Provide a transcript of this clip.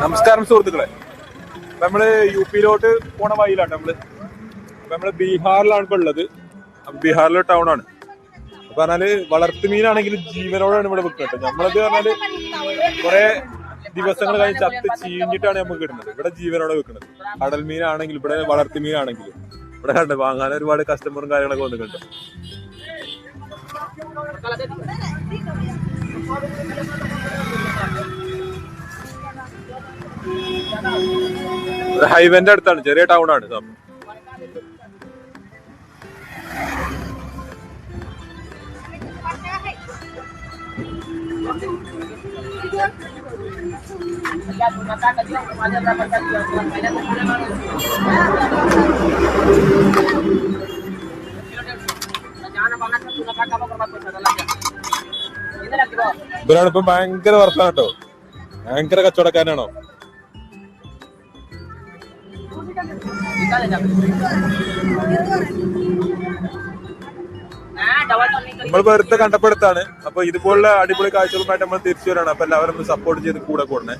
നമസ്കാരം സുഹൃത്തുക്കളെ. നമ്മൾ യു പിയിലോട്ട് പോണ വഴിയിലാണ് നമ്മൾ. നമ്മൾ ബീഹാറിലാണ് ഇപ്പൊ ഉള്ളത്. ബീഹാറിലെ ടൗൺ ആണ്. അപ്പൊ പറഞ്ഞാൽ വളർത്തുമീനാണെങ്കിൽ ജീവനോടാണ് ഇവിടെ വെക്കുന്നത് നമ്മളത് പറഞ്ഞാൽ കുറെ ദിവസങ്ങൾ കഴിഞ്ഞ് ചത്ത് ചീഞ്ഞിട്ടാണ് നമുക്ക് കിട്ടുന്നത്. ഇവിടെ ജീവനോടെ വെക്കുന്നത് കടൽ മീനാണെങ്കിൽ ഇവിടെ വളർത്തു മീനാണെങ്കിൽ ഇവിടെ കണ്ട് വാങ്ങാൻ ഒരുപാട് കസ്റ്റമറും കാര്യങ്ങളൊക്കെ വന്നിട്ടുണ്ട് ഒരു ഹൈവേന്റെ അടുത്താണ് ചെറിയ ടൗൺ ആണ് ഇവരാണിപ്പം ഭയങ്കര വർക്കാണ് കേട്ടോ. ഭയങ്കര കച്ചവടക്കാരനാണോ? നമ്മൾ വെറുതെ കണ്ടപ്പെടുത്താണ് അപ്പൊ ഇതുപോലുള്ള അടിപൊളി കാഴ്ചകളുമായിട്ട് നമ്മൾ തിരിച്ചു വരാണ്. അപ്പൊ എല്ലാവരും സപ്പോർട്ട് ചെയ്ത് കൂടെ കൂടണേ